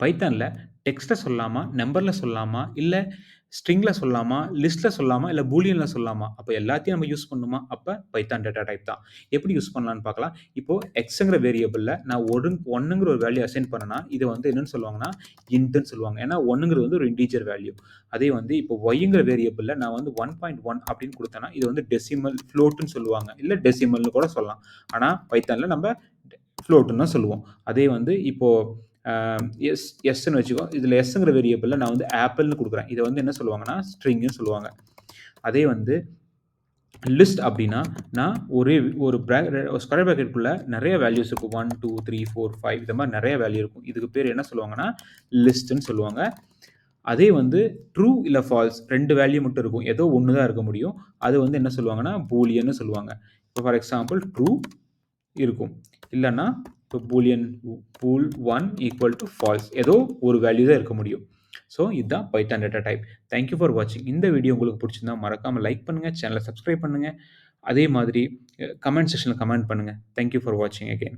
பைத்தானில் டெக்ஸ்ட்டில் சொல்லாமா நம்பரில் சொல்லாமா இல்லை ஸ்ட்ரிங்கில் சொல்லாமா லிஸ்ட்டில் சொல்லாமா இல்லை பூலியனில் சொல்லாமா அப்போ எல்லாத்தையும் நம்ம யூஸ் பண்ணணுமா? அப்போ பைத்தான் டேட்டா டைப் தான். எப்படி யூஸ் பண்ணலான்னு பார்க்கலாம். இப்போது எக்ஸ்ங்கிற வேரியபிளில் நான் ஒரு ஒன்றுங்கிற ஒரு வேல்யூ அசைன் பண்ணேன்னா, இதை வந்து என்னென்னு சொல்லுவாங்கன்னா, இன்ட்டுன்னு சொல்லுவாங்க. ஏன்னா ஒன்றுங்கிறது வந்து ஒரு இன்டிஜர் வேல்யூ. அதே வந்து இப்போ ஒய்ங்கிற வேரியபிளில் நான் வந்து 1.1 அப்படின்னு கொடுத்தேன்னா இது வந்து டெசிமல் ஃப்ளோட்டுன்னு சொல்லுவாங்க. இல்லை டெசிமல்னு கூட சொல்லலாம். ஆனால் பைத்தானில் நம்ம ஃப்ளோட்டுன்னு தான் சொல்லுவோம். அதே வந்து இப்போது எஸ் எஸ்ன்னு வச்சுக்கோ. இதில் எஸ்ங்கிற வேரியபிளில் நான் வந்து ஆப்பிள்னு கொடுக்குறேன் இதை வந்து என்ன சொல்லுவாங்கன்னா, ஸ்ட்ரிங்னு சொல்லுவாங்க. அதே வந்து லிஸ்ட் அப்படின்னா, நான் ஒரே ஒரு ப்ரா ஸ்கொயர் பிராக்கெட்குள்ள நிறைய வேல்யூஸ் இருக்கும். 1, 2, 3, 4, 5 இந்த மாதிரி நிறைய வேல்யூ இருக்கும். இதுக்கு பேர் என்ன சொல்லுவாங்கன்னா, லிஸ்ட்டுன்னு சொல்லுவாங்க. அதே வந்து ட்ரூ இல்லை ஃபால்ஸ் ரெண்டு வேல்யூ மட்டும் இருக்கும். ஏதோ ஒன்று தான் இருக்க முடியும். அது வந்து என்ன சொல்லுவாங்கன்னா, பூலியன்னு சொல்லுவாங்க. இப்போ ஃபார் எக்ஸாம்பிள் ட்ரூ இருக்கும். இல்லைன்னா இப்போ Boolean bool one equal to false ஏதோ ஒரு வேல்யூ தான் இருக்க முடியும். ஸோ இதுதான் Python data type. Thank you for வாட்சிங். இந்த வீடியோ உங்களுக்கு புடிச்சிருந்தா மறக்காமல் லைக் பண்ணுங்கள் சேனலை சப்ஸ்கிரைப் பண்ணுங்கள் அதே மாதிரி கமெண்ட் செக்ஷனில் கமெண்ட் பண்ணுங்க. தேங்க் யூ ஃபார் வாட்சிங் அகைன்.